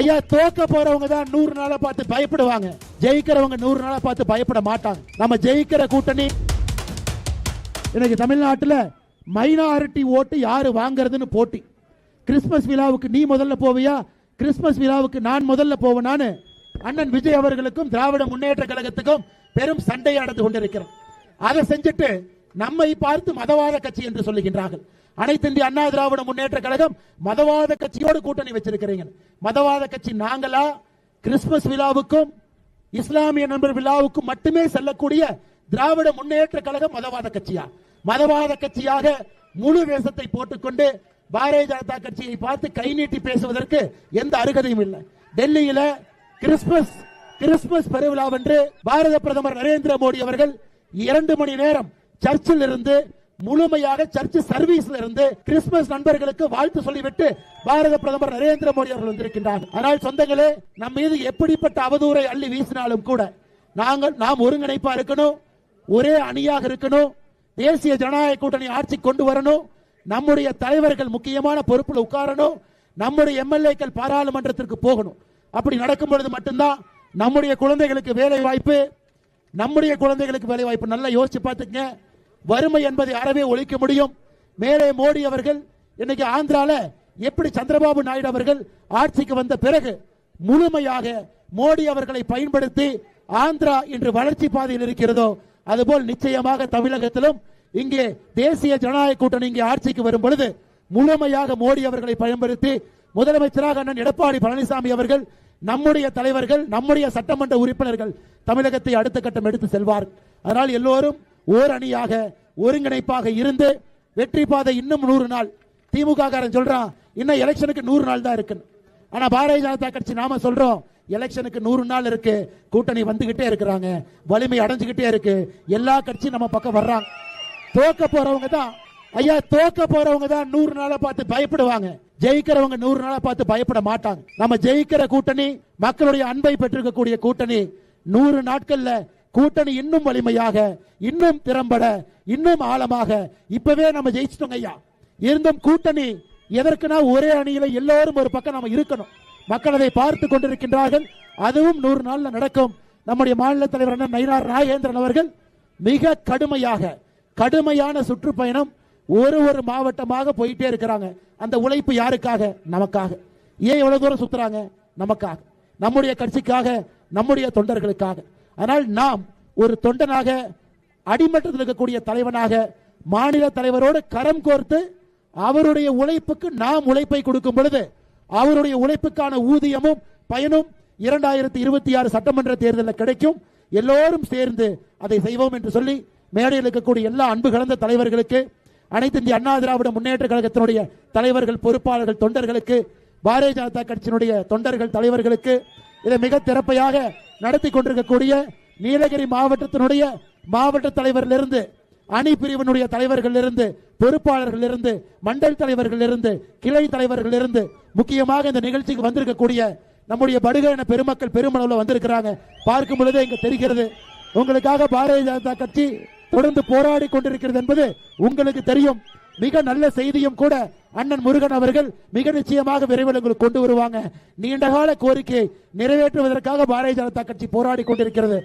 ஐயா தோக்க போறவங்க தான் நூறு நாளை பார்த்து பயப்படுவாங்க. ஜெயிக்கிறவங்க நூறு நாளை பார்த்து பயப்பட மாட்டாங்க. நம்ம ஜெயிக்கிற கூட்டணி இன்னைக்கு தமிழ்நாட்டில் மைனாரிட்டி ஓட்டு யாரு வாங்குறதுன்னு போட்டி. கிறிஸ்மஸ் விழாவுக்கு நீ முதல்ல போவியா? கிறிஸ்மஸ் விழாவுக்கு நான் முதல்ல போவேனான்னு அண்ணன் விஜய் அவர்களுக்கும் திராவிட முன்னேற்ற கழகத்துக்கும் பெரும் சண்டை நடந்து கொண்டிருக்கிறோம். அதை செஞ்சுட்டு நம்மை பார்த்து மதவாத கட்சி என்று சொல்லுகின்றார்கள். அனைத்து இந்திய அண்ணா திராவிட முன்னேற்ற கழகம் மதவாத கட்சியோடு கூட்டணி வச்சிருக்கிறீங்க மதவாத கட்சி நாங்களா? கிறிஸ்துமஸ் விழாவுக்கும் இஸ்லாமிய நண்பர் விழாவுக்கும் மட்டுமே செல்லக்கூடிய திராவிட முன்னேற்ற கழகம் மதவாத கட்சியா? மதவாத கட்சியாக முழு வேஷத்தை போட்டுக்கொண்டு பாரதிய ஜனதா கட்சியை பார்த்து கை நீட்டி பேசுவதற்கு எந்த அருகதையும் இல்லை. டெல்லியில கிறிஸ்துமஸ் கிறிஸ்துமஸ் பெருவிழாவன்று பாரத பிரதமர் நரேந்திர மோடி அவர்கள் இரண்டு மணி நேரம் சர்ச்சில் இருந்து முழுமையாக சர்ச் சர்வீஸ்ல இருந்து கிறிஸ்துமஸ் நண்பர்களுக்கு வாழ்த்து சொல்லிவிட்டு பாரத பிரதமர் நரேந்திர மோடி அவர்கள் வந்திருக்கின்றார். ஆனால் சொந்தங்களே நம் மீது எப்படிப்பட்ட அவதூறை அள்ளி வீசினாலும் கூட நாங்கள் நாம் ஒருங்கிணைப்பா இருக்கணும் ஒரே அணியாக இருக்கணும் தேசிய ஜனநாயக கூட்டணி ஆட்சி கொண்டு வரணும் நம்முடைய தலைவர்கள் முக்கியமான பொறுப்பில் உட்காரணும் நம்முடைய எம்எல்ஏக்கள் பாராளுமன்றத்திற்கு போகணும். அப்படி நடக்கும் பொழுது மட்டும்தான் நம்முடைய குழந்தைகளுக்கு வேலை வாய்ப்பு நம்முடைய குழந்தைகளுக்கு வேலை வாய்ப்பு நல்லா யோசிச்சு பார்த்துங்க வறுமை என்பதை அறவே ஒழிக்க முடியும். மேலே மோடி அவர்கள் இன்னைக்கு ஆந்திரால எப்படி சந்திரபாபு நாயுடு அவர்கள் ஆட்சிக்கு வந்த பிறகு முழுமையாக மோடி அவர்களை பயன்படுத்தி ஆந்திரா இன்று வளர்ச்சி பாதையில் இருக்கிறதோ அதுபோல் நிச்சயமாக தமிழகத்திலும் இங்கே தேசிய ஜனநாயக கூட்டணி இங்கே ஆட்சிக்கு வரும் பொழுது முழுமையாக மோடி அவர்களை பயன்படுத்தி முதலமைச்சராக அண்ணன் எடப்பாடி பழனிசாமி அவர்கள் நம்முடைய தலைவர்கள் நம்முடைய சட்டமன்ற உறுப்பினர்கள் தமிழகத்தை அடுத்த கட்டம் எடுத்து செல்வார். அதனால் எல்லோரும் ஓர் அணியாக ஒருங்கிணைப்பாக இருந்து வெற்றி பாதை இன்னும் நூறு நாள். திமுக காரன் சொல்றான் இன்னும் எலெக்ஷனுக்கு நூறு நாள் தான் இருக்கு. ஆனா பாரதிய ஜனதா கட்சி நாம சொல்றோம் எலெக்ஷனுக்கு நூறு நாள் இருக்கு. கூட்டணி வந்துகிட்டே இருக்கிறாங்க. வலிமை அடைஞ்சுகிட்டே இருக்கு. எல்லா கட்சியும் நம்ம பக்கம் வர்றாங்க. தோக்க போறவங்க தான். ஐயா தோக்க போறவங்க தான் நூறு நாளை பார்த்து பயப்படுவாங்க. ஜெயிக்கிறவங்க நூறு நாளா பார்த்து பயப்பட மாட்டாங்க. நம்ம ஜெயிக்கிற கூட்டணி மக்களுடைய அன்பை பெற்றிருக்கக்கூடிய கூட்டணி நூறு நாட்கள்ல கூட்டணி இன்னும் வலிமையாக இன்னும் திறம்பட இன்னும் ஆழமாக இப்பவே நம்ம ஜெயிச்சிட்டோங்க ஐயா. இருந்தும் கூட்டணி எதற்குனா ஒரே அணியில எல்லோரும் ஒரு பக்கம் நம்ம இருக்கணும். மக்கள் அதை பார்த்து கொண்டிருக்கின்றார்கள். அதுவும் நூறு நாள்ல நடக்கும். நம்முடைய மாநில தலைவர் நயினார் ராகேந்திரன் அவர்கள் மிக கடுமையாக கடுமையான சுற்றுப்பயணம் ஒரு ஒரு மாவட்டமாக போயிட்டே இருக்கிறாங்க. அந்த உழைப்பு யாருக்காக? நமக்காக. ஏன் எவ்வளவு தூரம் சுத்துறாங்க? நமக்காக. நம்முடைய கட்சிக்காக நம்முடைய தொண்டர்களுக்காக. ஆனால் நாம் ஒரு தொண்டனாக அடிமட்டத்தில் இருக்கக்கூடிய தலைவனாக மாநில தலைவரோடு கரம் கோர்த்து அவருடைய உழைப்புக்கு நாம் உழைப்பை கொடுக்கும் பொழுது அவருடைய உழைப்புக்கான ஊதியமும் பயனும் இரண்டாயிரத்தி இருபத்தி ஆறு சட்டமன்ற தேர்தலில் கிடைக்கும். எல்லோரும் சேர்ந்து அதை செய்வோம் என்று சொல்லி மேடையில் இருக்கக்கூடிய எல்லா அன்பு கலந்த தலைவர்களுக்கு அனைத்து இந்திய அண்ணா திராவிட முன்னேற்ற கழகத்தினுடைய தலைவர்கள் பொறுப்பாளர்கள் தொண்டர்களுக்கு பாரதிய ஜனதா கட்சியினுடைய தொண்டர்கள் தலைவர்களுக்கு இதை மிக திறப்பையாக நடத்தி கொண்டிருக்கக்கூடிய நீலகிரி மாவட்டத்தினுடைய மாவட்ட தலைவரிலிருந்து அணி பிரிவினுடைய தலைவர்களிலிருந்து பொறுப்பாளர்களிலிருந்து பொறுப்பாளர்கள் இருந்து மண்டல் தலைவர்களிலிருந்து கிளை தலைவர்களிலிருந்து முக்கியமாக இந்த நிகழ்ச்சிக்கு வந்திருக்கக்கூடிய நம்முடைய படுகையின பெருமக்கள் பெருமளவில் வந்திருக்கிறாங்க. பார்க்கும் பொழுதே இங்க தெரிகிறது. உங்களுக்காக பாரதிய ஜனதா கட்சி தொடர்ந்து போராடி கொண்டிருக்கிறது என்பது உங்களுக்கு தெரியும். மிக நல்ல செய்தியும் கூட அண்ணன் முருகன் அவர்கள் மிக நிச்சயமாக விரைவில் உங்களுக்கு கொண்டு வருவாங்க. நீண்டகால கோரிக்கையை நிறைவேற்றுவதற்காக பாரதிய ஜனதா கட்சி போராடி கொண்டிருக்கிறது.